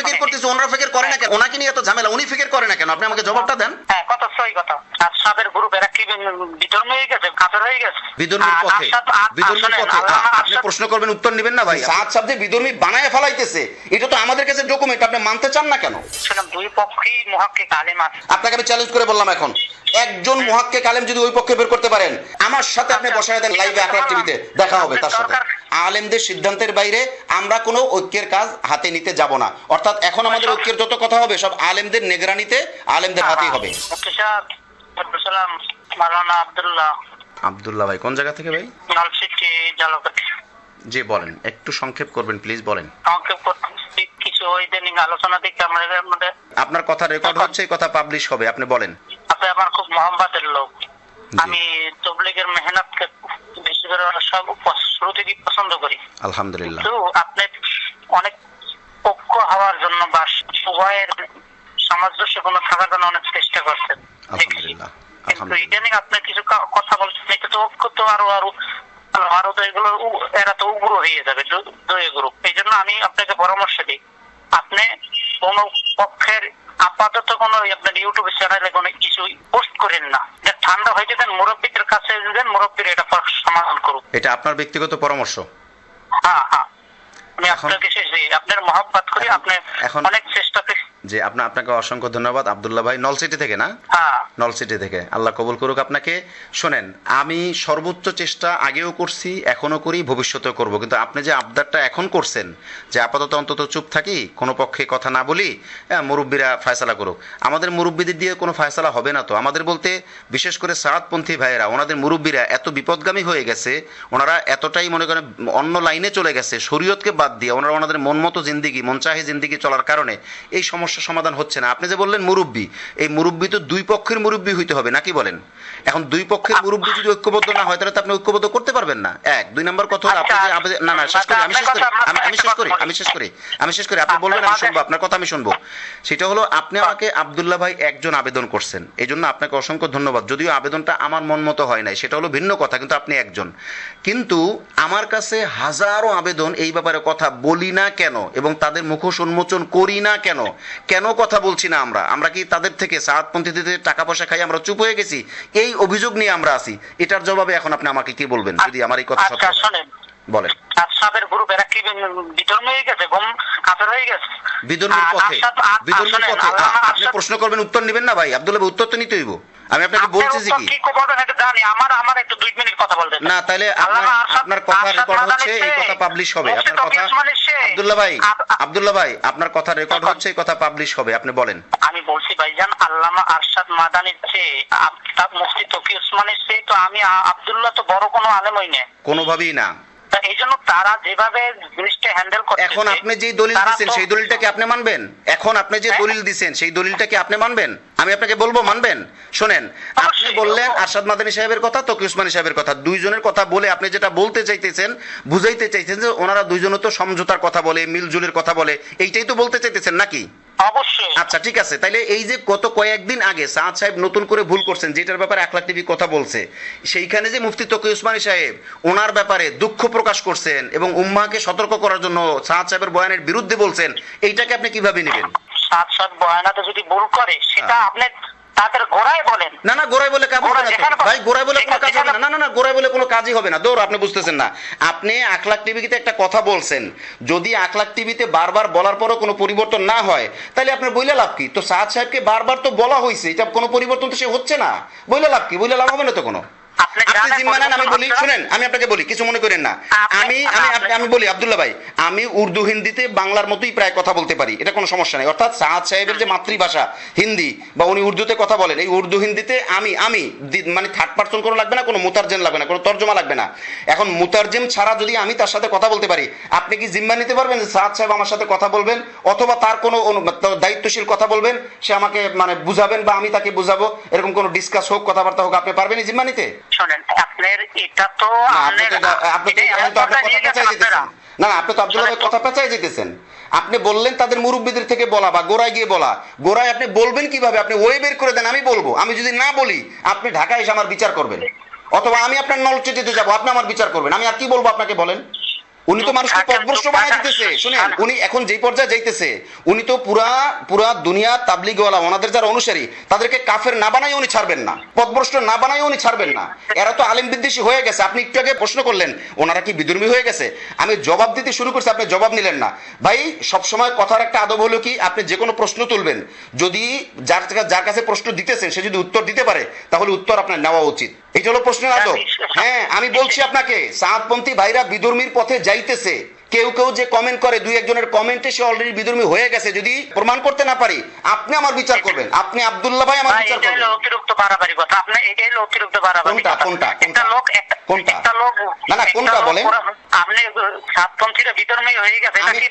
ফিকির করতেছে, ওনারা ফিকির করে না কেন? ওনাকে নিয়ে এত ঝামেলা, উনি ফিকির করে না কেন? আপনি আমাকে জবাবটা দেন। হ্যাঁ কত সই কথা আর পথে আপনি প্রশ্ন করবেন উত্তর নেবেন না ভাই সাত শব্দে বিধর্মী বানায় ফেলাইতেছে এটা তো আমাদের কাছে ডকুমেন্ট আপনি মানতে চান না কেন? দুই পক্ষই মহাক্কে আলেম আছে। আপনাকে আমি চ্যালেঞ্জ করে বললাম এখন একজন মুহাক্কে কালেম যদি ওই পক্ষে বের করতে পারেন আমার সাথে আপনি বসায় দেন লাইভে টিভিতে দেখা হবে তার সাথে। আলেমদের সিদ্ধান্তের বাইরে আমরা কোনো ঐক্যের কাজ হাতে নিতে যাব না। অর্থাৎ এখন আমাদের ঐক্যের যত কথা হবে সব আলেমদের নেগরানিতে আলেমদের হাতেই হবে। মাওলানা আব্দুল্লাহ। আব্দুল্লাহ ভাই কোন জায়গা থেকে ভাই? জি বলেন একটু সংক্ষেপ করবেন প্লিজ বলেন। করতেছি কিছু ইদানিং আলোচনা দেখে মধ্যে আপনার কথা রেকর্ড হচ্ছে এই কথা পাবলিশ হবে আপনি বলেন। আপনি আমার খুব লোক। আমি তবলিগের মেহনতকে বেশি করে সব পছ- শুরু পছন্দ করি। আলহামদুলিল্লাহ। কিন্তু আপনি অনেক পক্ষ হওয়ার জন্য বা উভয়ের সামঞ্জস্য কোনো থাকার জন্য অনেক চেষ্টা করছেন। আলহামদুলিল্লাহ। আলহামদুলিল্লাহ ইদানিং কিছু কথা বলছেন এটা তো ঐক্য আরও আরও আরও এগুলো এরা তো উগ্র হয়ে যাবে দু- গ্রুপ এই জন্য আমি আপনাকে পরামর্শ দিই আপনি কোন পক্ষের আপাতত কোনো আপনার ইউটিউব চ্যানেলে কোনো কিছু পোস্ট করেন না। ঠান্ডা হয়ে দেন মুরব্বীদের কাছে দেন মুরব্বীর এটা সমাধান করুক। এটা আপনার ব্যক্তিগত পরামর্শ? হ্যাঁ হ্যাঁ। আমি আপনাকে শেষ দিই আপনার মহাব্বত করি আপনি অনেক যে আপনা আপনাকে অসংখ্য ধন্যবাদ আব্দুল্লাহ ভাই। নলসিটি থেকে না? হ্যাঁ। নলসিটি থেকে। আল্লাহ কবুল করুক আপনাকে। শোনেন আমি সর্বোচ্চ চেষ্টা আগেও করছি এখনও করি ভবিষ্যতেও করব। কিন্তু আপনি যে আবদারটা এখন করছেন যে আপাতত অন্তত চুপ থাকি কোনো পক্ষে কথা না বলি হ্যাঁ মুরব্বীরা ফয়সালা করুক। আমাদের মুরব্বীদের দিয়ে কোনো ফয়সালা হবে না তো। আমাদের বলতে বিশেষ করে সারাতপন্থী ভাইয়েরা ওনাদের মুরব্বীরা এত বিপদগামী হয়ে গেছে ওনারা এতটাই মনে করেন অন্য লাইনে চলে গেছে শরীয়তকে বাদ দিয়ে ওনারা ওনাদের মন মতো জিন্দিগি মন চাহে জিন্দিগি চলার কারণে এই সমস্যা সমাধান হচ্ছে না। আপনি যে বললেন মুরব্বী, এই মুরব্বী তো দুই পক্ষের মুরব্বী হইতে হবে নাকি বলেন? এখন দুই পক্ষের মুরব্বী যদি ঐক্যবদ্ধ না হয় তাহলে তো আপনি ঐক্যবদ্ধ করতে পারবেন না। এক দুই নম্বর কথা হলো আপনি আবেদন- না না শেষ করি আমি শেষ করি আমি- শেষ করি আমি শেষ করি আমি শেষ করি। আপনি বলবেন আমি শুনব আপনার কথা আমি শুনব। সেটা হলো আপনি আমাকে আব্দুল্লাহ ভাই একজন আবেদন করছেন। এই জন্য আপনাকে অসংখ্য ধন্যবাদ। যদিও আবেদনটা আমার মন মতো হয় নাই সেটা হলো ভিন্ন কথা কিন্তু আপনি একজন। কিন্তু আমার কাছে হাজারো আবেদন এই ব্যাপারে কথা বলি না কেন এবং তাদের মুখোশ উন্মোচন করি না কেন? কেন কথা বলছি না আমরা? আমরা কি তাদের থেকে সাতপন্থীদের টাকা পয়সা খাই আমরা চুপ হয়ে গেছি? এই অভিযোগ নিয়ে আমরা আছি এটার জবাবে এখন আপনি আমাকে কি বলবেন যদি আমার এই কথা সত্য আচ্ছা হয়? গ্রুপ এরা কি হয়ে গেছে? গম হয়ে গেছে? বিধর্মীর পথে বিধর্মীর পথে। আপনি প্রশ্ন করবেন উত্তর নেবেন না ভাই? আব্দুল্লাহ উত্তর তো নিতে হইব। আমি আপনাকে বলতেছি উত্তর কি? জানি। আমার আমার একটু মিনিট কথা বলতে না তাহলে আপনার কথা রেকর্ড হচ্ছে এই কথা পাবলিশ হবে। আপনার কথা শেখ, আব্দুল্লাহ ভাই আব্দুল্লাহ ভাই আপনার কথা রেকর্ড হচ্ছে এই কথা পাবলিশ হবে। আপনি বলেন। আমি বলছি ভাইজান আল্লামা আরশাদ মাদানির চেয়ে মুফতি তকি ওসমানের চেয়ে তো আমি আব্দুল্লাহ তো বড় কোনো আলেমই নেই। কোনোভাবেই না। এই জন্য তারা যেভাবে জিনিসটা হ্যান্ডেল করছে এখন আপনি যেই দলিল দিচ্ছেন সেই দলিলটা কি আপনি মানবেন? এখন আপনি যে হ্যাঁ। দলিল দিচ্ছেন সেই দলিলটা কি আপনি মানবেন? আমি আপনাকে বলব মানবেন? শোনেন আপনি বললেন। আরশাদ মাদানী সাহেবের কথা তকি উসমানী সাহেবের কথা। দুইজনের কথা বলে আপনি যেটা বলতে চাইতেছেন বুঝাইতে চাইছেন যে ওনারা দুইজনও তো সমঝোতার কথা বলে মিলজুলের কথা বলে এইটাই তো বলতে চাইতেছেন নাকি? আচ্ছা ঠিক আছে। তাইলে এই যে গত কয়েকদিন আগে সাদ সাহেব নতুন করে ভুল করছেন যেটার ব্যাপারে আখলাক টিভি কথা বলছে সেইখানে যে মুফতি তকি উসমানী সাহেব ওনার ব্যাপারে দুঃখ প্রকাশ করছেন এবং উম্মাকে সতর্ক করার জন্য সাদ সাহেবের বয়ানের বিরুদ্ধে বলছেন এইটাকে আপনি কীভাবে নেবেন? সাদ সাহেব বয়ানাতে যদি ভুল করে সেটা হ্যাঁ। আপনি তাদের গোড়ায় বলেন। না না গোড়ায় বলে কাজ হবে না ভাই গোড়ায় বলে কোনো কাজ হবে না। না না না গোড়ায় বলে কোনো কাজই হবে না। দৌড় আপনি বুঝতেছেন না। আপনি আখলাখ টিভিতে একটা কথা বলছেন। যদি আখলাখ টিভিতে বারবার বলার পরও কোনো পরিবর্তন না হয় তাহলে আপনার বইলে লাভ কি? তো সাদ সাহেবকে বারবার তো বলা হয়েছে এটা কোনো পরিবর্তন তো সে হচ্ছে না। বইলে লাভ কি? বইলে লাভ হবে না তো কোনো? আপনি জিম্মা নেন আমি বলি শুনেন আমি আপনাকে বলি কিছু মনে করেন না। আমি আমি আমি বলি আব্দুল্লাহ ভাই আমি উর্দু হিন্দিতে বাংলার মতোই প্রায় কথা বলতে পারি এটা কোনো সমস্যা নেই। অর্থাৎ সাহাদ সাহেবের যে মাতৃভাষা হিন্দি বা উনি উর্দুতে কথা বলেন এই উর্দু হিন্দিতে আমি আমি মানে থার্ড পার্সন কোনো লাগবে না কোনো মুতারজেম লাগবে না কোনো তর্জমা লাগবে না। এখন মুতারজেম ছাড়া যদি আমি তার সাথে কথা বলতে পারি আপনি কি জিম্মা নিতে পারবেন যে সাহাদ সাহেব আমার সাথে কথা বলবেন অথবা তার কোনো দায়িত্বশীল কথা বলবেন সে আমাকে মানে বুঝাবেন বা আমি তাকে বুঝাবো এরকম কোনো ডিসকাস হোক কথাবার্তা হোক আপনি পারবেন জিম্মা নিতে? শোনেন আপনার এটা তো না, তো কথা পেঁচাই আপনি বললেন তাদের মুরব্বীদের থেকে বলা বা গোড়ায় গিয়ে বলা। গোড়ায় আপনি বলবেন কীভাবে? আপনি ওয়ে বের করে দেন আমি বলব। আমি যদি না বলি আপনি ঢাকায় এসে আমার বিচার করবেন। অথবা আমি আপনার নল চিঠিতে যাব আপনি আমার বিচার করবেন। আমি আর কি বলব আপনাকে বলেন? উনি তো মানুষকে পথভ্রষ্ট বানাই দিতেছে। শুনেন উনি এখন যেই পর্যায়ে যাইতেছে উনি তো পুরা পুরা দুনিয়া তাবলিগওয়ালা ওনাদের যারা অনুসারী তাদেরকে কাফের না বানাই উনি ছাড়বেন না। পথভ্রষ্ট না বানাই উনি ছাড়বেন না। এরা তো আলেম বিদ্বেষী হয়ে গেছে। আপনি একটু আগে প্রশ্ন করলেন ওনারা কি বিধর্মী হয়ে গেছে? আমি জবাব দিতে শুরু করছি আপনি জবাব নিলেন না। ভাই সবসময় কথার একটা আদব হলো কি আপনি যে কোনো প্রশ্ন তুলবেন। যদি যার যার কাছে প্রশ্ন দিতেছেন সে যদি উত্তর দিতে পারে তাহলে উত্তর আপনার নেওয়া উচিত। এটা হলো প্রশ্নের আদব। হ্যাঁ আমি বলছি আপনাকে সাতপন্থী ভাইরা বিধর্মীর পথে যাইতেছে। কেউ কেউ যে কমেন্ট করে দুই একজনের কমেন্টে সে অলরেডি বিধর্মী হয়ে গেছে। যদি প্রমাণ করতে না পারি আপনি আমার বিচার করবেন। আপনি আব্দুল্লাহ ভাই আমার বিচার করবেন। অতিরিক্ত বাড়াবাড়ি কথা। আপনি এটা হলো অতিরিক্ত বাড়াবাড়ি কোনটা, কোনটা, একটা লোক কোনটা? একটা লোক না, না, কোনটা বলেন? আপনি সাতপন্থীরা বিধর্মী হয়ে গেছে এটা কি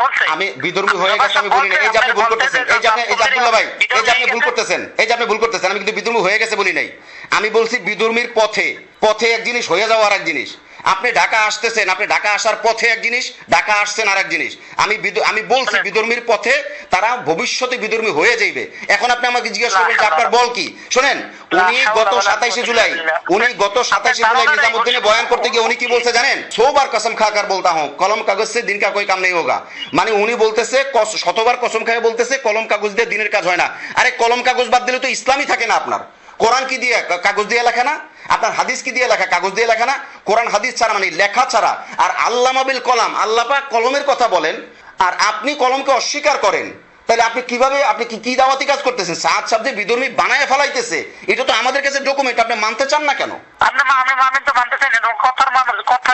বলছে? আমি বিধর্মী হয়ে গেছে আমি বলি না এই যে আপনি ভুল করতেছেন এই যে আপনি এই যে আব্দুল্লাহ ভাই এই যে আপনি ভুল করতেছেন এই যে আপনি ভুল করতেছেন আমি কিন্তু বিধর্মী হয়ে গেছে বলি নাই আমি বলছি বিধর্মীর পথে পথে এক জিনিস হয়ে যাওয়া আর এক জিনিস। আপনি ঢাকা আসতেছেন আপনি ঢাকা আসার পথে এক জিনিস ঢাকা আসছেন আর এক জিনিস। আমি আমি বলছি বিধর্মীর পথে তারা ভবিষ্যতে বিধর্মী হয়ে যাইবে। এখন আপনি আমাকে জিজ্ঞেস করবেন যে আপনার বল কি? শোনেন উনি গত সাতাইশে জুলাই উনি গত সাতাইশে জুলাই নিজামুদ্দিনে বয়ান করতে গিয়ে উনি কি বলছে জানেন? সোবার কসম খাকার বলতা হোক কলম কাগজ সে দিন কা কোই কাম নেই হোগা। মানে উনি বলতেছে শতবার কসম খায় বলতেছে কলম কাগজ দিয়ে দিনের কাজ হয় না। আরে কলম কাগজ বাদ দিলে তো ইসলামই থাকে না আপনার। কোরআন কি দিয়ে কাগজ দিয়ে লেখা না? আপনার হাদিস কি দিয়ে লেখা? কাগজ দিয়ে লেখা না? কোরআন, হাদিস ছাড়া মানে লেখা ছাড়া। আর আল্লা মাবিল কলাম আল্লাপা কলমের কথা বলেন, আর আপনি কলমকে অস্বীকার করেন, তাহলে আপনি কীভাবে, আপনি কি কি দাওয়াতি কাজ করতেছেন? সাত শব্দে বিধর্মী বানায় ফেলাইতেছে। এটা তো আমাদের কাছে ডকুমেন্ট আপনি মানতে চান না কেন? আপনি মানেন তো মানতেছেন না কথার মানুষ কথা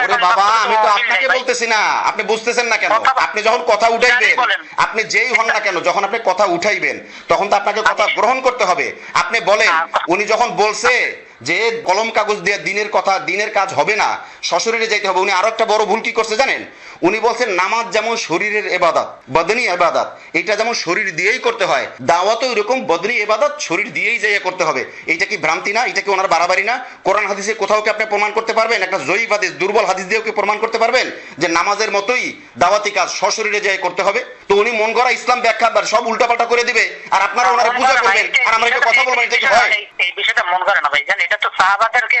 ওরে বাবা আমি তো আপনাকে বলতেছি না। আপনি বুঝতেছেন না কেন? আপনি যখন কথা উঠাইবেন আপনি যেই হন না কেন যখন আপনি কথা উঠাইবেন তখন তো আপনাকে কথা গ্রহণ করতে হবে। আপনি বলেন উনি যখন বলছে যে কলম কাগজ দিয়ে দিনের কথা দিনের কাজ হবে না শ্বশুরে যাইতে হবে উনি আরও একটা বড় ভুল কি করছে জানেন? উনি বলছেন নামাজ যেমন শরীরের এবাদত বদনি এবাদত এটা যেমন শরীর দিয়েই করতে হয় দাওয়াতও এরকম বদনি এবাদত শরীর দিয়েই যাইয়া করতে হবে। এইটা কি ভ্রান্তি না? এটা কি ওনার বাড়াবাড়ি না? কোরআন হাদিসে কোথাও কি আপনি প্রমাণ করতে পারবেন? একটা জয়ীফ হাদিস দুর্বল হাদিস দিয়েও কি প্রমাণ করতে পারবেন? যে নামাজের মতোই দাওয়াতি কাজ সশরীরে যাই করতে হবে। তো উনি মন গড়া ইসলাম ব্যাখ্যা সব উল্টাপাল্টা করে দিবে। আর আপনারা ওনারা পূজা করবেন। আর আমরা একটু কথা বলবেন এটা কি হয়? এই বিষয়টা মন করে না ভাই। জান এটা তো সাহাবাদেরকে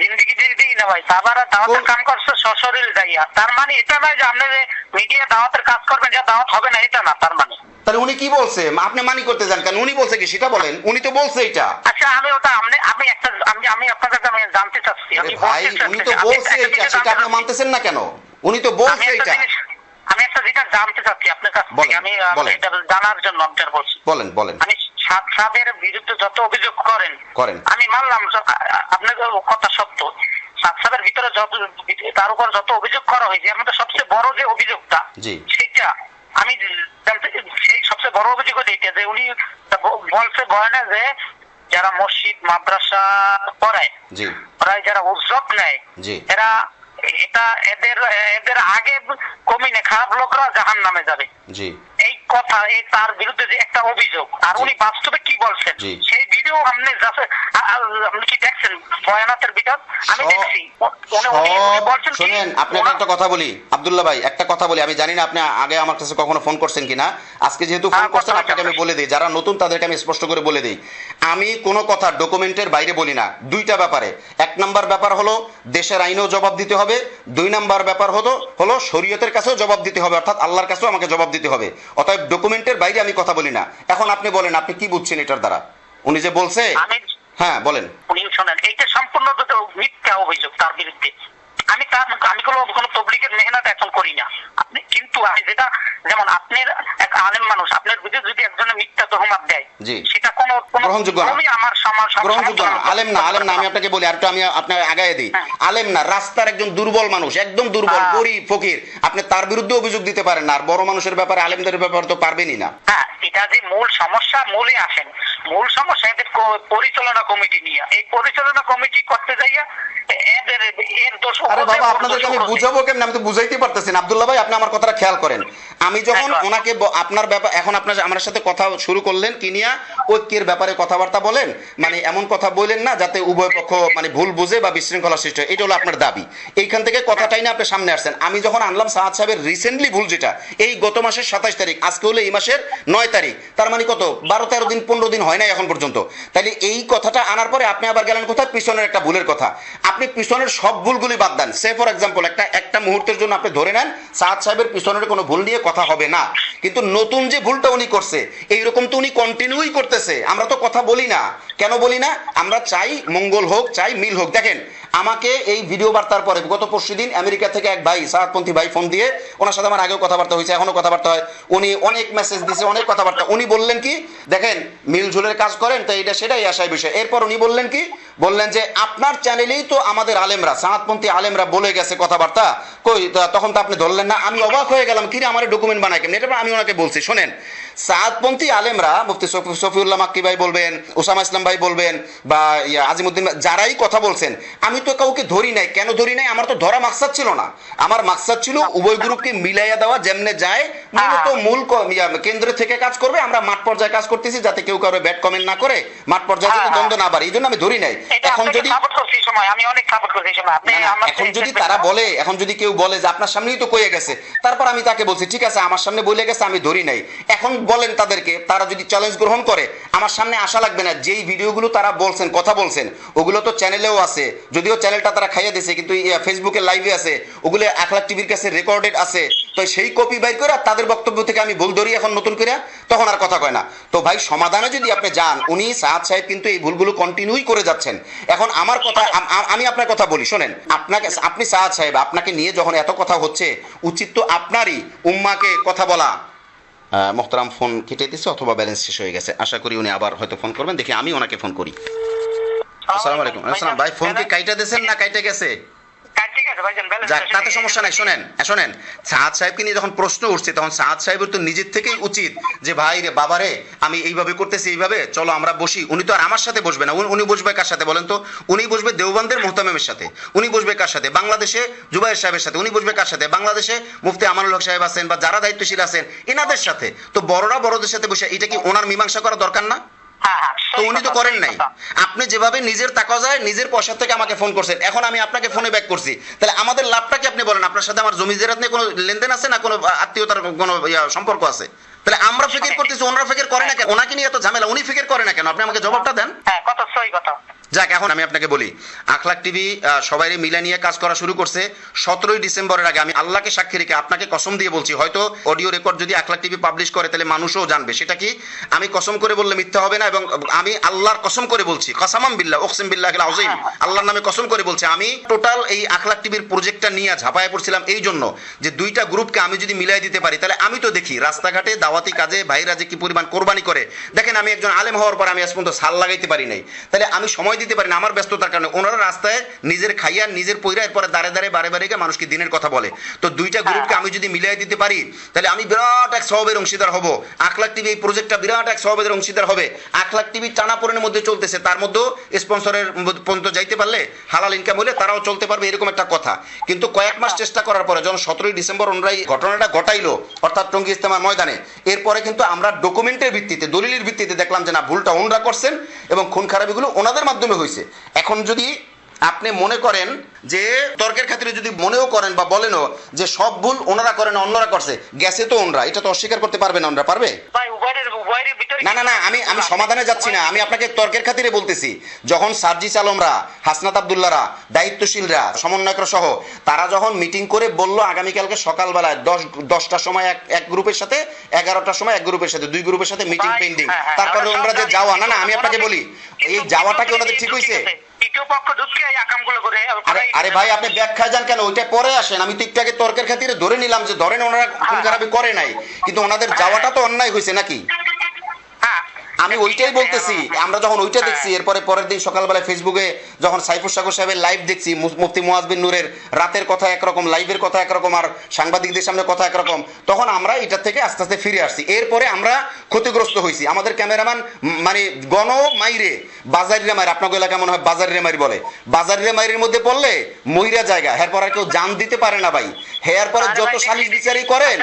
জিন্দগি দিয়ে না ভাই দাওয়াতের কাম করছে সশরীর যাইয়া। তার মানে এটা নয় যে আপনি যে মিডিয়া দাওয়াতের কাজ করবেন যা দাওয়াত হবে না এটা না তার মানে। তাহলে উনি কি বলছে? আপনি মানি করতে যান কেন? উনি বলছে কি সেটা বলেন। উনি তো বলছে এটা। আচ্ছা আমি ওটা আপনি আমি একটা আমি আমি আপনার কাছে আমি জানতে চাচ্ছি আমি ভাই উনি তো বলছে এটা সেটা আপনি। মানতেছেন না কেন? উনি তো বলছে এটা। আমি একটা জিনিস জানতে চাচ্ছি আপনার কাছ থেকে। আমি এটা জানার জন্য আপনার বলছি। বলেন বলেন। আমি সাদের বিরুদ্ধে যত অভিযোগ করেন করেন। আমি মানলাম য- আ- আ- আপনার কথা সত্য। সাদের ভিতরে যত তার উপর যত অভিযোগ করা হয়েছে এর মধ্যে সবচেয়ে বড় যে অভিযোগটা। সেটা আমি সেই সবচেয়ে বড় অভিযোগ এইটা যে উনি বলছে বয়ানে যে যারা মসজিদ মাদ্রাসা জি। ওরা যারা উৎসব নেয় এরা এটা এদের এদের আগে কমিনে খারাপ লোকরা জাহান নামে যাবে। জি। কথা তার বিরুদ্ধে যে একটা অভিযোগ আর উনি বাস্তবে কি বলছেন সেই ভিডিও আপনি আপনি কি দেখছেন? বয়ানাতের আমি দেখছি। উ- উনি উনি- উনি বলছেন শুনেন আপনাকে একটা কথা বলি। আব্দুল্লাহ ভাই একটা কথা বলি। আমি জানি না আপনি আগে আমার কাছে কখনো ফোন করছেন কিনা। আজকে যেহেতু ফোন হ্যাঁ, করছেন আপনাকে আমি বলে দিই। যারা নতুন তাদেরকে আমি স্পষ্ট করে বলে দিই। আমি কোনো কথা ডকুমেন্টের বাইরে বলি না। দুইটা ব্যাপারে। এক নাম্বার ব্যাপার হলো দেশের আইনেও জবাব দিতে হবে। দুই নাম্বার ব্যাপার হলো হলো শরীয়তের কাছেও জবাব দিতে হবে। অর্থাৎ আল্লাহর কাছেও আমাকে জবাব দিতে হবে। অতএব ডকুমেন্টের বাইরে আমি কথা বলি না। এখন আপনি বলেন আপনি কি বুঝছেন এটার দ্বারা? উনি যে বলছে? হ্যাঁ বলেন। উনি শোনেন এইটা সম্পূর্ণ মিথ্যা অভিযোগ তার বিরুদ্ধে। আমি তার আমি কোনো কোনো পাবলিকের মেহনত এখন করি না। আপনি কিন্তু আমি যেটা যেমন আপনার এক আলেম মানুষ আপনার বিরুদ্ধে যদি একজনের মিথ্যা তহমাত দেয় সেটা কোনো গ্রহণযোগ্য আমার সমাজ গ্রহণযোগ্য না। আলেম না আলেম না আমি আপনাকে বলি আর আমি আপনার আগায় দিই। হ্যাঁ। আলেম না রাস্তার একজন দুর্বল মানুষ একদম দুর্বল। গরিব ফকির আপনি তার বিরুদ্ধে অভিযোগ দিতে পারেন না আর বড় মানুষের ব্যাপারে আলেমদের ব্যাপারে তো পারবেনই না। হ্যাঁ এটা যে মূল সমস্যা মূলে আসেন। মূল সমস্যা এদের পরিচালনা কমিটি নিয়ে। এই পরিচালনা কমিটি করতে যাইয়া এদের এর দোষ আরে বাবা আপনাদেরকে আমি বুঝাবো কেমন? আমি তো বুঝাইতে পারতেছি না। আব্দুল্লাহ ভাই আপনি আমার কথাটা খেয়াল করেন। আমি যখন হ্যাঁ, ওনাকে আপনার ব্যাপার এখন আপনার আমার সাথে কথা শুরু করলেন কি নিয়া ঐক্যের ব্যাপারে কথাবার্তা বলেন? মানে এমন কথা বললেন না যাতে উভয় পক্ষ মানে ভুল বুঝে বা বিশৃঙ্খলা সৃষ্টি হয়। এটা হলো আপনার দাবি। এইখান থেকে কথাটাই না আপনি সামনে আসছেন। আমি যখন আনলাম সাহাদ সাহেবের রিসেন্টলি ভুল যেটা এই গত মাসের সাতাশ তারিখ আজকে হলো এই মাসের নয় তারিখ। তার মানে কত? বারো তেরো দিন পনেরো দিন হয় না এখন পর্যন্ত। তাহলে এই কথাটা আনার পরে আপনি আবার গেলেন কোথায়? পিছনের একটা ভুলের কথা। আপনি পিছনের সব ভুলগুলি বাদ দেন। সে ফর এক্সাম্পল একটা একটা মুহূর্তের জন্য আপনি ধরে নেন সাহাদ সাহেবের পিছনের কোনো ভুল নিয়ে কথা হবে না। কিন্তু নতুন যে ভুলটা উনি করছে, এইরকম তো উনি কন্টিনিউই করতেছে। আমরা তো কথা বলি না। কেন বলি না? আমরা চাই মঙ্গল হোক, চাই মিল হোক। দেখেন আমাকে এই ভিডিও বার্তার পরে গত পরশু দিন আমেরিকা থেকে এক ভাই সাহাদপন্থী ভাই ফোন দিয়ে ওনার সাথে আমার আগেও কথাবার্তা হয়েছে এখনও কথাবার্তা হয়। উনি অনেক মেসেজ দিয়েছে অনেক কথাবার্তা। উনি বললেন কি, দেখেন মিলঝুলের কাজ করেন তো এটা সেটাই আশায় বিষয়। এরপর উনি বললেন কি, বললেন যে আপনার চ্যানেলেই তো আমাদের আলেমরা সাহাদপন্থী আলেমরা বলে গেছে কথাবার্তা। কই তখন তো আপনি ধরলেন না, আমি অবাক হয়ে গেলাম কি রে আমার ডকুমেন্ট বানাই কেমন? এটা আমি ওনাকে বলছি, শোনেন। সাদপন্থী আলেমরা মুফতি শফিউল্লাহ মাক্কি ভাই বলবেন ওসামা ইসলাম ভাই বলবেন বা ইয়া আজিমুদ্দিন যারাই কথা বলছেন আমি তো কাউকে ধরি নাই। কেন ধরি নাই? আমার তো ধরা মাকসাদ ছিল না। আমার মাকসাদ ছিল উভয় গ্রুপকে মিলাইয়া দেওয়া যেমনে যায় মূলত মূল কেন্দ্র থেকে কাজ করবে। আমরা মাঠ পর্যায়ে কাজ করতেছি যাতে কেউ কারও ব্যাড কমেন্ট না করে মাঠ পর্যায়ে যাতে হ্যাঁ, দ্বন্দ্ব না বাড়ে এই জন্য আমি ধরি নাই। এখন যদি এখন যদি তারা বলে এখন যদি কেউ বলে যে আপনার সামনেই তো কয়ে গেছে তারপর আমি তাকে বলছি ঠিক আছে আমার সামনে বলে গেছে আমি ধরি নাই। এখন বলেন তাদেরকে, তারা যদি চ্যালেঞ্জ গ্রহণ করে, আমার সামনে আসা লাগবে না, যেই ভিডিওগুলো তারা বলছেন, কথা বলছেন, ওগুলো তো চ্যানেলেও আছে, যদিও চ্যানেলটা তারা খাইয়ে দিয়েছে, কিন্তু ফেসবুকে লাইভে আছে, ওগুলো এক লাখ টিভির কাছে রেকর্ডেড আছে, তো সেই কপি বাইর করে তাদের বক্তব্য থেকে আমি ভুল ধরি এখন নতুন করে, তখন আর কথা কয় না। তো ভাই, সমাধানে যদি আপনি যান, উনি সাহাদ সাহেব কিন্তু এই ভুলগুলো কন্টিনিউই করে যাচ্ছেন। এখন আমার কথা, আম- আপনার কথা বলি, শোনেন, আপনাকে, আপনি সাহাদ সাহেব, আপনাকে নিয়ে যখন এত কথা হচ্ছে, উচিত তো আপনারই, উম্মাকে কথা বলা। মোহতারাম ফোন কেটে দিচ্ছে অথবা ব্যালেন্স শেষ হয়ে গেছে। আশা করি উনি আবার হয়তো ফোন করবেন। দেখি আমি ওনাকে ফোন করি। আসসালামু আলাইকুম। আসসালাম ভাই ফোন কি কাইটা দিয়েছেন না কাইটা গেছে? তাতে সমস্যা নাই শোনেন শোনেন সাহাদ সাহেবকে নিয়ে যখন প্রশ্ন উঠছে তখন সাহাদ সাহেবের তো নিজের থেকেই উচিত যে ভাই রে বাবা রে আমি এইভাবে করতেছি এইভাবে চলো আমরা বসি। উনি তো আর আমার সাথে বসবে না উনি- বসবে কার সাথে বলেন তো? উনি বসবে দেওবন্দের মোহতামেমের সাথে উনি বসবে কার সাথে? বাংলাদেশে জুবাইর সাহেবের সাথে উনি বসবে কার সাথে? বাংলাদেশে মুফতি আমানুল হক সাহেব আছেন বা যারা দায়িত্বশীল আছেন এনাদের সাথে। তো বড়রা বড়দের সাথে বসে এটা কি ওনার মীমাংসা করা দরকার না? তো উনি তো করেন নাই। আপনি যেভাবে নিজের টাকা যায় নিজের পয়সা থেকে আমাকে ফোন করছেন। এখন আমি আপনাকে ফোনে ব্যাক করছি। তাহলে আমাদের লাভটা কি আপনি বলেন? আপনার সাথে আমার জমি জেরাত নিয়ে কোনো লেনদেন আছে না কোনো আত্মীয়তার কোনো সম্পর্ক আছে? তাহলে আমরা ফিকির করতেছি ওনারা ফিকির করে না কেন? ওনাকে নিয়ে এত ঝামেলা উনি ফিকির করে না কেন? আপনি আমাকে জবাবটা দেন। হ্যাঁ কথা সই কথা। যাক, এখন আমি আপনাকে বলি, আখলাক টিভি সবাই মিলে নিয়ে কাজ করা শুরু করছে সতেরোই ডিসেম্বরের আগে। আমি আল্লাহকে সাক্ষী রেখে আপনাকে কসম দিয়ে বলছি, হয়তো অডিও রেকর্ড যদি আখলাক টিভি পাবলিশ করে, তাহলে মানুষও জানবে। সেটা কি? আমি কসম করে বললে মিথ্যা হবে না? এবং আমি আল্লাহর কসম করে বলছি, কসামাম বিল্লাহ ওকসিম বিল্লাহ আজিম আল্লাহর নামে কসম করে বলছি, আমি টোটাল এই আখলাক টিভির প্রজেক্টটা নিয়ে ঝাঁপায় পড়ছিলাম এই জন্য যে দুইটা গ্রুপকে আমি যদি মিলাই দিতে পারি, তাহলে আমি তো দেখি রাস্তাঘাটে দাওয়াতি কাজে ভাইরা যে কি পরিমাণ কোরবানি করে। দেখেন, আমি একজন আলেম হওয়ার পর আমি আজ পর্যন্ত সাল লাগাইতে পারি নাই। তাহলে আমি সময় দিতে পারি না আমার ব্যস্ততার কারণে। ওনারা রাস্তায় নিজের খাইয়া নিজের পইরা এরপরে দাঁড়ে দাঁড়ে বারে বারে গিয়ে মানুষকে দিনের কথা বলে। তো দুইটা গ্রুপকে আমি যদি মিলাই দিতে পারি তাহলে আমি বিরাট এক সহবের অংশীদার হব। আখলাক টিভি এই প্রজেক্টটা বিরাট এক সহবের অংশীদার হবে। আখলাক টিভি টানাপোড়েনের মধ্যে চলতেছে তার মধ্যেও স্পন্সরের পর্যন্ত যাইতে পারলে হালাল ইনকাম হলে তারাও চলতে পারবে এরকম একটা কথা। কিন্তু কয়েক মাস চেষ্টা করার পরে যখন সতেরোই ডিসেম্বর ওনারা এই ঘটনাটা ঘটাইলো অর্থাৎ টঙ্গী ইস্তেমার ময়দানে এরপরে কিন্তু আমরা ডকুমেন্টের ভিত্তিতে দলিলের ভিত্তিতে দেখলাম যে না ভুলটা ওনরা করছেন এবং খুন খারাপিগুলো ওনাদের মাধ্যমে হয়েছে এখন যদি আপনি মনে করেন যে তর্কের খাতিরে যদি মনেও করেন বা বলেনও যে সব ভুল ওনারা করে না অন্যরা করছে গেছে তো ওনরা। এটা তো অস্বীকার করতে পারবে না ওনরা পারবে? না না না আমি আমি সমাধানে যাচ্ছি না। আমি আপনাকে তর্কের খাতিরে বলতেছি যখন সার্জিস আলমরা হাসনাত আবদুল্লারা দায়িত্বশীলরা সমন্বয়করা সহ তারা যখন মিটিং করে বলল আগামীকালকে সকালবেলায় দশ দশটার সময় এক এক গ্রুপের সাথে এগারোটার সময় এক গ্রুপের সাথে দুই গ্রুপের সাথে মিটিং পেন্ডিং। হ্যাঁ, হ্যাঁ, তারপরে ওনারা যে যাওয়া। না না আমি আপনাকে বলি এই কিন্তু যাওয়াটা কি ওনাদের ঠিক হয়েছে। তৃতীয় পক্ষ ঢুকে এই আকামগুলো করে আরে ভাই আপনি ব্যাখ্যা যান কেন? ওইটা পরে আসেন। আমি আগে তর্কের খাতিরে ধরে নিলাম যে ধরেন ওনারা খুন খারাপি করে নাই কিন্তু ওনাদের যাওয়াটা তো অন্যায় হয়েছে নাকি? হ্যাঁ আমি ওইটাই বলতেছি। আমরা যখন ওইটা দেখছি এরপরে পরের দিন সকালবেলায় ফেসবুকে যখন সাইফুর সাগর সাহেবের লাইভ দেখছি মুফতি মুয়াজ বিন নূরের রাতের কথা একরকম লাইভের কথা একরকম আর সাংবাদিকদের সামনে কথা একরকম তখন আমরা এটা থেকে আস্তে আস্তে ফিরে আসছি। এরপরে আমরা ক্ষতিগ্রস্ত হয়েছি। আমাদের ক্যামেরাম্যান মানে গণ মাইরে বাজারিরা মাইর আপনাকে এলাকা মনে হয় বাজারিরা মাইর বলে। বাজারিরা মাইরের মধ্যে পড়লে মইরা জায়গা এরপর আর কেউ জান দিতে পারে না ভাই। হেয়ার পরে যত সালিশ বিচারই করেন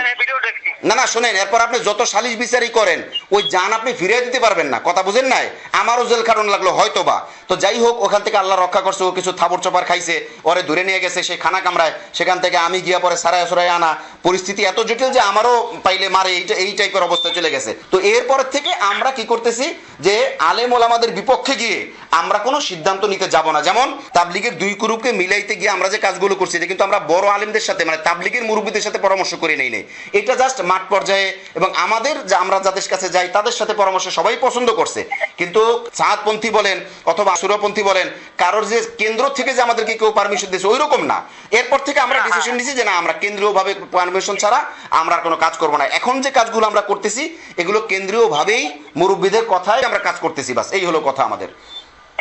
না না শোনেন এরপর আপনি যত সালিশ বিচারই করেন ওই জান আপনি ফিরিয়ে দিতে পারবেন পারবেন না। কথা বুঝেন নাই? আমারও জেল খাটন লাগল হয়তো বা তো যাই হোক, ওখান থেকে আল্লাহ রক্ষা করছে, ও কিছু থাবর চপার খাইছে, ওরে দূরে নিয়ে গেছে, সে খানা কামড়ায়, সেখান থেকে আমি গিয়া পরে সারায় সরাই আনা। পরিস্থিতি এত জটিল যে আমারও পাইলে মারে, এইটা এই টাইপের অবস্থা চলে গেছে। তো এরপর থেকে আমরা কি করতেছি যে আলেম ওলামাদের বিপক্ষে গিয়ে আমরা কোনো সিদ্ধান্ত নিতে যাব না। যেমন, তাবলিগের দুই গ্রুপকে মিলাইতে গিয়ে আমরা যে কাজগুলো করছি, এটা কিন্তু আমরা বড় আলেমদের সাথে মানে তাবলিগের মুরব্বীদের সাথে পরামর্শ করে নেই নেই এটা জাস্ট মাঠ পর্যায়ে এবং আমাদের যা আমরা যাদের কাছে যাই, তাদের সাথে পরামর্শ সবাই পছন্দ করছে। কিন্তু সাহাদপন্থী বলেন অথবা সুরপন্থী বলেন কারোর যে কেন্দ্র থেকে যে আমাদেরকে কেউ পারমিশন দিয়েছে ওই রকম না। এরপর থেকে আমরা হ্যাঁ, ডিসিশন নিয়েছি যে না আমরা কেন্দ্রীয়ভাবে পারমিশন ছাড়া আমরা আর কোনো কাজ করব না। এখন যে কাজগুলো আমরা করতেছি এগুলো কেন্দ্রীয়ভাবেই মুরব্বীদের কথায় আমরা কাজ করতেছি বাস। এই হলো কথা আমাদের।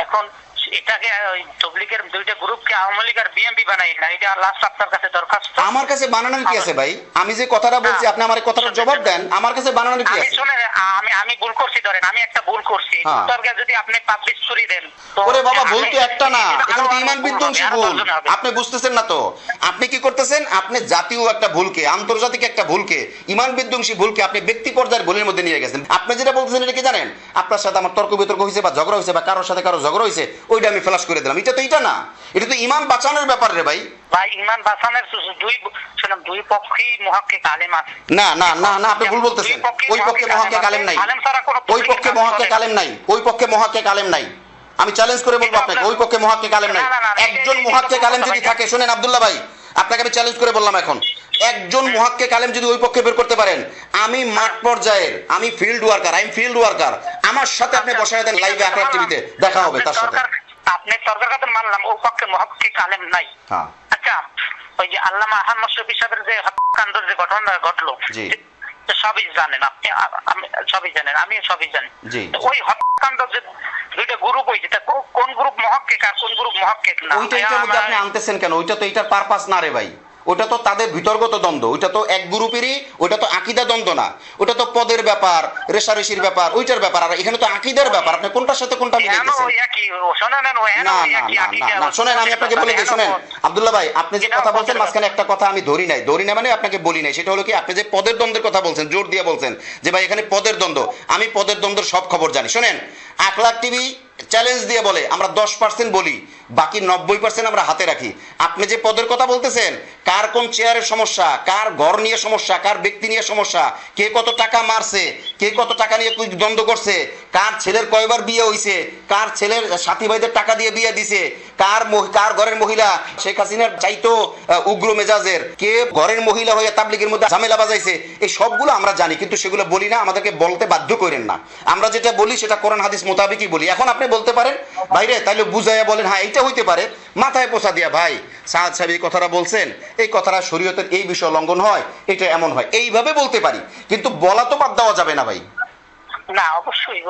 এখন এটাকে ওই তবলিগের দুইটা গ্রুপকে আওয়ামী লীগ আর বিএনপি বানাই না। এটা লাস্ট আপনার কাছে দরখাস্ত? আমার কাছে বানানোর কি আছে ভাই? আমি যে কথাটা বলছি আপনি আমার কথাটার জবাব দেন। আমার কাছে বানানোর কি আছে? শুনে আমি আমি ভুল করছি ধরেন আমি একটা ভুল করছি। হ্যাঁ। ভুলটাকে যদি আপনি পাবলিশ করে দেন ওরে বাবা ভুল তো একটা না। এখানে তো ইমান বিধ্বংসী ভুল আপনি বুঝতেছেন না তো? আপনি কি করতেছেন? আপনি জাতীয় একটা ভুলকে আন্তর্জাতিক একটা ভুলকে ইমান বিধ্বংসী ভুলকে আপনি ব্যক্তি পর্যায়ের ভুলের মধ্যে নিয়ে গেছেন। আপনি যেটা বলতেছেন এটা কি জানেন? আপনার সাথে আমার তর্ক বিতর্ক হয়েছে বা ঝগড়া হয়েছে বা কারোর সাথে কারও ঝগড়া হয়েছে ওইটা আমি ফ্লাশ করে দিলাম। এটা তো এটা না। এটা তো ইমান বাঁচানোর ব্যাপার রে ভাই। ভাই ইমান বাসানের দুই শুনুন দুই পক্ষেই মহাক্কিক আলেম আছে। না না না না আপনি ভুল বলতেছেন। ওই পক্ষে নাই। ওই পক্ষে নাই। ওই পক্ষে নাই। আমি চ্যালেঞ্জ করে বলব আপনাকে ওই পক্ষে মহাকে কালেম নাই। একজন মহাকে কালেম যদি থাকে শুনেন আব্দুল্লাহ ভাই আপনাকে আমি চ্যালেঞ্জ করে বললাম এখন। একজন মহাক্কে কালেম যদি ওই পক্ষে বের করতে পারেন আমি মাঠ পর্যায়ের আমি field worker I am field worker আমার সাথে আপনি বসায় দেন লাইভে আকরার টিভিতে দেখা হবে তার সাথে। আপনি সরকার কথা মানলাম ও পক্ষে মহাক্কিক আলেম নাই। হ্যাঁ আচ্ছা ওই যে আল্লামা আহমদ শফি সাহেবের যে হত্যাকাণ্ডের যে ঘটনা ঘটলো সবই জানেন আপনি সবই জানেন আমি সবই জানি। ওই হত্যাকাণ্ড যে দুইটা গ্রুপ হয়েছে তা কোন গ্রুপ মহাক্কিক আর কোন গ্রুপ মহাক্কিক না? ওইটা আপনি আনতেছেন কেন? ওইটা তো এটার পারপাস না রে ভাই। ওটা তো তাদের বিতর্গত দ্বন্দ্ব ওইটা তো এক গ্রুপেরই ওইটা তো আকিদা দ্বন্দ্ব না। ওটা তো পদের ব্যাপার রেশারেশির ব্যাপার ওইটার ব্যাপার আর এখানে তো আকিদার ব্যাপার আপনি কোনটার সাথে কোনটা মিলাইতেছেন ওই একই? ও শোনেন না না না না না শোনেন আমি আপনাকে বলে দিই শোনেন। আব্দুল্লাহ ভাই আপনি যে কথা বলছেন মাঝখানে একটা কথা আমি ধরি নাই। ধরি না মানে আপনাকে বলি নাই সেটা হলো কি আপনি যে পদের দ্বন্দ্বের কথা বলছেন জোর দিয়ে বলছেন যে ভাই এখানে পদের দ্বন্দ্ব আমি পদের দ্বন্দ্বের সব খবর জানি। শোনেন আখলাক টিভি চ্যালেঞ্জ দিয়ে বলে, আমরা দশ পার্সেন্ট বলি, বাকি নব্বই পার্সেন্ট আমরা হাতে রাখি। আপনি যে পদের কথা বলতেছেন, কার কোন চেয়ারের সমস্যা, কার ঘর নিয়ে সমস্যা, কার ব্যক্তি নিয়ে সমস্যা, কে কত টাকা মারছে, কে কত টাকা নিয়ে দ্বন্দ্ব করছে, কার ছেলের কয়বার বিয়ে হইছে, কার ছেলের সাথী ভাইদের টাকা দিয়ে বিয়ে দিছে, কার কার ঘরের মহিলা, শেখ হাসিনার চাইতো উগ্র মেজাজের, কে ঘরের মহিলা হয়ে তাবলিগের মধ্যে ঝামেলা বাজাইছে, এই সবগুলো আমরা জানি, কিন্তু সেগুলো বলি না, আমাদেরকে বলতে বাধ্য করেন না। আমরা যেটা বলি, সেটা কোরআন, হাদিস মোতাবেকই বলি। এখন আপনি বলতে পারেন? ভাইরে, তাইলে বুঝাইয়া বলেন হ্যাঁ এইটা হইতে পারে। মাথায় পোষা দিয়া, ভাই, সাহাদ সাহেব এই কথাটা বলছেন। এই কথাটা শরীয়তের এই বিষয় লঙ্ঘন হয়, এটা এমন হয়। এইভাবে বলতে পারি, কিন্তু বলা তো বাদ দেওয়া যাবে না, ভাই। না, অবশ্যই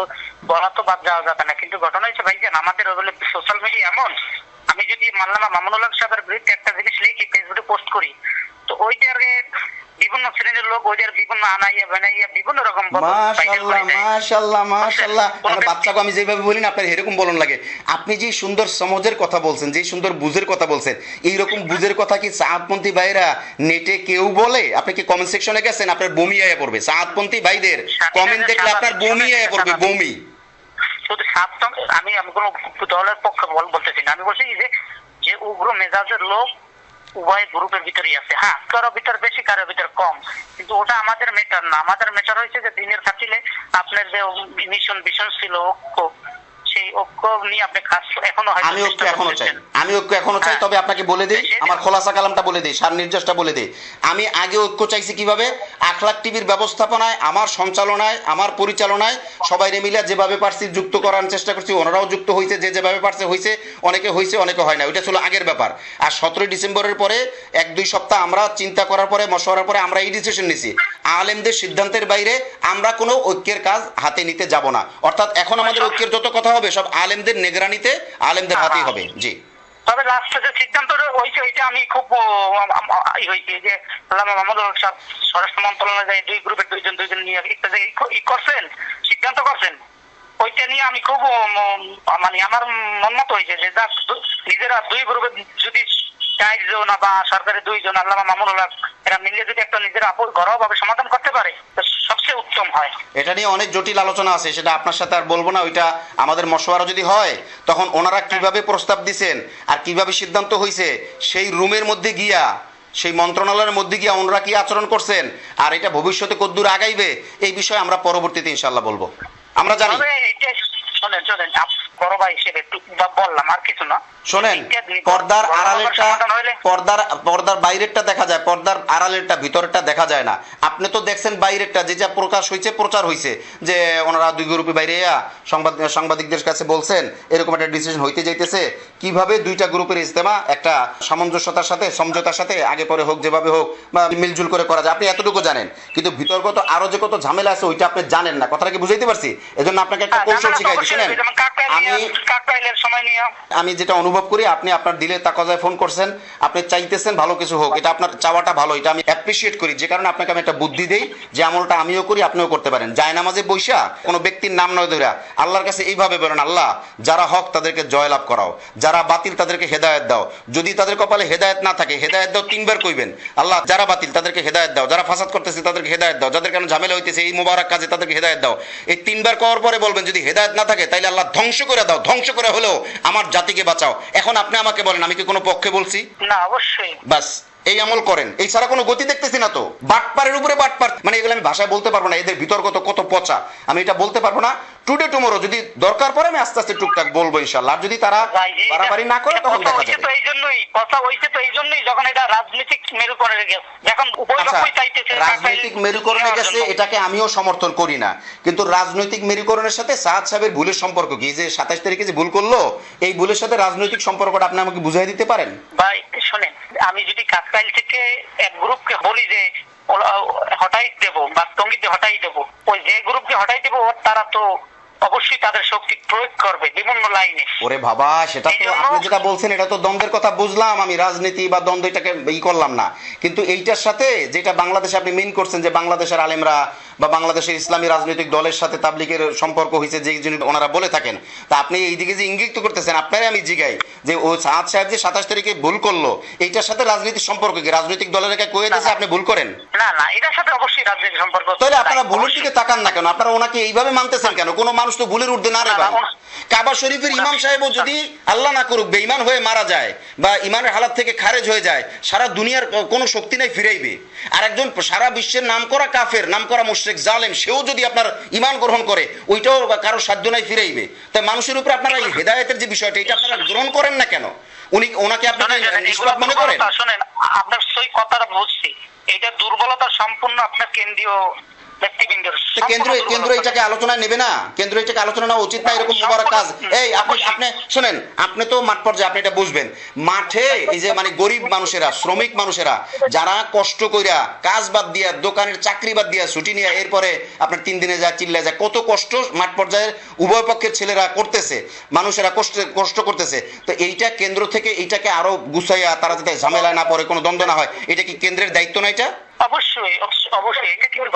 বলা তো বাদ যাওয়া যাবে না, কিন্তু ঘটনা হচ্ছে ভাইজান আমাদের ওগুলো সোশ্যাল মিডিয়া এমন। আমি যদি মাল্লামা মামুনুল সাহেবের বিরুদ্ধে একটা জিনিস লিখি ফেসবুকে পোস্ট করি, তো ওইটারে বিভিন্ন শ্রেণির লোক ওইটার বিভিন্ন আনাইয়া বানাইয়া বিভিন্ন রকম। মাশাল্লাহ মাশাল্লাহ কোনো আমার বাচ্চাকে আমি যেভাবে বলি না আপনার এরকম বলন লাগে। আপনি যে সুন্দর সমাজের কথা বলছেন যে সুন্দর বুঝের কথা বলছেন এইরকম বুঝের কথা কি সাহাদপন্থী ভাইরা নেটে কেউ বলে? আপনি কি কমেন্ট সেকশনে গেছেন? আপনার বমি আয়া পড়বে। সাহাদপন্থী ভাইদের কমেন্ট দেখলে আপনার বমি আয়া পড়বে বমি। শুধু আমি আমি কোনো দলের পক্ষে বল- বলতেছি না। আমি বলছি যে যে উগ্র মেজাজের লোক উভয় গ্রুপের ভিতরেই আছে। হ্যাঁ কারও ভিতর বেশি, কারও ভিতর কম। কিন্তু ওটা আমাদের মেটার না। আমাদের মেটার হয়েছে যে দিনের খাতিলে আপনার যে মিশন ভিশন ছিল ঐক্য নিয়ে আপনি কাজ এখনও আমি ঐক্য এখনও চাই। আমি ঐক্য এখনও চাই হ্যাঁ। তবে আপনাকে বলে দিই আমার খোলাসা কালামটা বলে দিই সার নির্যাসটা বলে দিই। আমি আগে ঐক্য চাইছি কীভাবে? আখলাক টিভির ব্যবস্থাপনায় আমার সঞ্চালনায় আমার পরিচালনায় সবাই মিলে যেভাবে পারছি যুক্ত করার চেষ্টা করছি ওনারাও যুক্ত হয়েছে যে যেভাবে পারছে হয়েছে অনেকে হয়েছে অনেকে হয় না। ওইটা ছিল আগের ব্যাপার। আর সতেরোই ডিসেম্বরের পরে এক দুই সপ্তাহ আমরা চিন্তা করার পরে মশওয়ারার পরে আমরা এই ডিসিশন নিছি। আলেমদের সিদ্ধান্তের বাইরে আমরা কোনো ঐক্যের কাজ হাতে নিতে যাব না। অর্থাৎ এখন আমাদের ঐক্যের যত কথা হবে সব আলেমদের নেগরানিতে আলেমদের হাতেই হবে জি। তবে লাস্টে যে সিদ্ধান্ত হয়েছে ওইটা আমি খুব ই হয়েছি যে আল্লামা মাহমুদুল হক সাহেব স্বরাষ্ট্র মন্ত্রণালয়ে দুই গ্রুপের দুইজন দুইজন নিয়ে একটা যে ই করছেন সিদ্ধান্ত করছেন ওইটা নিয়ে আমি খুব মানে আমার মন মতো হয়েছে যে নিজেরা দুই গ্রুপের যদি চারজন বা দুইজন আল্লামা মামুনুল হক এরা যদি একটা নিজেরা ঘরোয়া ভাবে সমাধান করতে পারে সবচেয়ে উত্তম হয়। এটা নিয়ে অনেক জটিল আলোচনা আছে সেটা আপনার সাথে আর বলব না ওইটা আমাদের মশওয়ারা যদি হয় তখন ওনারা কীভাবে প্রস্তাব দিছেন আর কীভাবে সিদ্ধান্ত হয়েছে সেই রুমের মধ্যে গিয়া সেই মন্ত্রণালয়ের মধ্যে গিয়া ওনারা কি আচরণ করছেন আর এটা ভবিষ্যতে কদ্দূর আগাইবে এই বিষয়ে আমরা পরবর্তীতে ইনশাল্লাহ বলব। আমরা জানি। শোনেন শোনেন বড় ভাই হিসেবে বললাম আর কিছু না। শোনেন পর্দার আড়ালেরটা পর্দার পর্দার বাইরেরটা দেখা যায় পর্দার আড়ালেরটা ভিতরেরটা দেখা যায় না। আপনি তো দেখছেন বাইরেরটা যে যা প্রকাশ হয়েছে প্রচার হয়েছে যে ওনারা দুই গ্রুপে বাইরে সংবাদ সাংবাদিকদের কাছে বলছেন এরকম একটা ডিসিশন হইতে যাইতেছে। কীভাবে দুইটা গ্রুপের ইজতেমা একটা সামঞ্জস্যতার সাথে সমঝোতার সাথে আগে পরে হোক যেভাবে হোক বা মিলজুল করে করা যায় আপনি এতটুকু জানেন। কিন্তু ভিতরগত আরও যে কত ঝামেলা আছে ওইটা আপনি জানেন না। কথাটা কি বুঝাইতে পারছি? এজন্য আপনাকে একটা হ্যাঁ, কৌশল শিখাই কাকরাইল আমি আমি যেটা অনুভব করি, আপনি আপনার দিলে তাকজায় ফোন করছেন, আপনি চাইতেছেন ভালো কিছু হোক, এটা আপনার চাওয়াটা ভালো, এটা আমি অ্যাপ্রিসিয়েট করি। যে কারণে আপনাকে আমি একটা বুদ্ধি দেই, যে আমলটা আমিও করি, আপনিও করতে পারেন। যায় নামাজে বৈশা, কোনো ব্যক্তির নাম নয় ধরা আল্লাহর কাছে এইভাবে বলেন, আল্লাহ, যারা হক তাদেরকে জয়লাভ করাও, যারা বাতিল তাদেরকে হেদায়েত দাও। যদি তাদের কপালে হেদায়েত না থাকে, হেদায়েত দাও তিনবার কইবেন, আল্লাহ, যারা বাতিল তাদেরকে হেদায়েত দাও, যারা ফাসাদ করতেছে তাদেরকে হেদায়েত দাও, যাদের কারণে ঝামেলা হইতেছে, এই মোবারক কাজে তাদেরকে হেদায়ত দাও। এই তিনবার করার পরে বলবেন, যদি হেদায়ত না থাকে, তাইলে আল্লাহ ধ্বংস করে দাও ধ্বংস করে হলেও আমার জাতিকে বাঁচাও। এখন আপনি আমাকে বলেন আমি কি কোনো পক্ষে বলছি? না অবশ্যই। বাস। এই আমল করেন। এই ছাড়া কোনো গতি দেখতেছি না তো। বাটপারের উপরে বাটপার মানে এগুলো আমি ভাষায় বলতে পারব না এদের বিতর্ক তো কত পচা। আমি এটা বলতে পারব না। টুডে টুমোরো যদি দরকার পড়ে আমি আস্তে আস্তে টুকটাক বলব ইনশাল্লাহ আর যদি তারা বাড়াবাড়ি না করে তখন দেখা যাবে তো এই জন্যই কথা হইছে তো এই জন্যই যখন এটা রাজনৈতিক মেরুকরণে গেছে। যখন আচ্ছা, চাইতেছে রাজনৈতিক মেরুকরণে গেছে এটাকে আমিও সমর্থন করি না। কিন্তু রাজনৈতিক মেরুকরণের সাথে সাদ সাহেবের ভুলের সম্পর্ক কি? যে সাতাশ তারিখে যে ভুল করল এই ভুলের সাথে রাজনৈতিক সম্পর্কটা আপনি আমাকে বুঝাই দিতে পারেন? ভাই শোনেন আমি যদি কাকরাইল থেকে এক গ্রুপকে বলি যে হটাই দেব, বা টঙ্গিতে হটাই দেব, ওই যে গ্রুপকে হটাই দেব তারা তো অবশ্যই তাদের শক্তি প্রয়োগ করবে বিভিন্ন লাইনে। ওরে বাবা সেটা তো আপনি যেটা বলছেন এটা তো দ্বন্দ্বের কথা বুঝলাম আমি রাজনীতি বা দ্বন্দ্ব এটাকে ই করলাম না। কিন্তু এইটার সাথে যেটা বাংলাদেশে আপনি মিন করছেন যে বাংলাদেশের আলেমরা বা বাংলাদেশের ইসলামী রাজনৈতিক দলের সাথে তাবলিকের সম্পর্ক হয়েছে যে জিনিস ওনারা বলে থাকেন। তা আপনি এইদিকে যে ইঙ্গিত করতেছেন আপনারই আমি জিগাই যে ও সাদ সাহেব যে সাতাশ তারিখে ভুল করল এইটার সাথে রাজনীতির সম্পর্ক কি? রাজনৈতিক দলের একা কয়ে দিয়েছে আপনি ভুল করেন। না না এটার সাথে অবশ্যই রাজনৈতিক সম্পর্ক তাহলে আপনারা ভুলের দিকে তাকান না কেন? আপনারা ওনাকে এইভাবে মানতেছেন কেন? কোনো মানুষ তো ভুলের ঊর্ধ্বে না রে ভাই। কাবা শরীফের ইমাম সাহেবও যদি আল্লাহ না করুক বেঈমান হয়ে মারা যায় বা ইমানের হালাত থেকে খারেজ হয়ে যায় সারা দুনিয়ার কোনো শক্তি নাই ফিরাইবে। আর একজন সারা বিশ্বের নাম করা কাফের নাম করা মুশরিক জালেম সেও যদি আপনার ইমান গ্রহণ করে ওইটাও কারও সাধ্য নাই ফিরাইবে। তাই মানুষের উপরে আপনারা এই হেদায়েতের যে বিষয়টা এটা আপনারা গ্রহণ করেন না কেন? উনি ওনাকে শোনেন, নিষ্পাপ মনে করেন? আপনার সেই কথাটা বুঝছি। এটা দুর্বলতা সম্পূর্ণ আপনার কেন্দ্রীয় কেন্দ্র সম্পূর্ণ কেন্দ্র দুর্বলতা। এটাকে আলোচনায় নেবে না। কেন্দ্র এটাকে আলোচনা নেওয়া উচিত না এরকম মোবারক কাজ। এই আপনি আপনি শুনেন আপনি তো মাঠ পর্যায়ে আপনি এটা বুঝবেন। মাঠে এই যে মানে গরিব মানুষেরা শ্রমিক মানুষেরা যারা কষ্ট কইরা কাজ বাদ দিয়া দোকানের চাকরি বাদ দিয়া ছুটি নিয়ে এরপরে আপনার তিন দিনে যায় চিল্লা যায় কত কষ্ট মাঠ পর্যায়ের উভয় পক্ষের ছেলেরা করতেছে মানুষেরা কষ্ট কষ্ট করতেছে। তো এইটা কেন্দ্র থেকে এইটাকে আরও গুছাইয়া তারা যাতে ঝামেলা না পড়ে কোনো দ্বন্দ্ব না হয় এটা কি কেন্দ্রের দায়িত্ব না এটা? অবশ্যই অবশ্যই এটা কিন্তু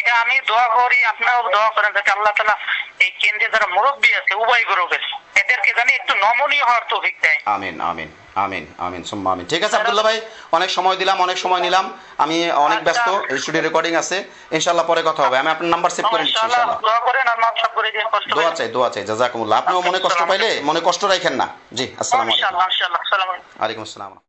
এটা আমি দোয়া করি আপনারাও দোয়া করেন যাতে আল্লাহ তালা এই কেন্দ্রে যারা মুরব্বী আছে উভয় গ্রুপের এদেরকে জানি একটু নমনীয় হওয়ার তৌফিক দেয়। আমিন আমিন আমিন আমিন সুম্মা আমিন। ঠিক আছে আব্দুল্লাহ ভাই অনেক সময় দিলাম অনেক সময় নিলাম। আমি অনেক ব্যস্ত স্টুডিও রেকর্ডিং আছে। ইনশাল্লাহ পরে কথা হবে। আমি আপনার নাম্বার সেভ করে নিচ্ছি ইনশাআল্লাহ দোয়া করেন আর মাফ করে দিন কষ্ট দোয়া চাই দোয়া চাই জাজাকুমুল্লাহ। আপনিও মনে কষ্ট পাইলে মনে কষ্ট রাখেন না। জি আসসালামু আলাইকুম। ইনশাআল্লাহ ইনশাআল্লাহ আসসালামু আলাইকুম আসসালাম।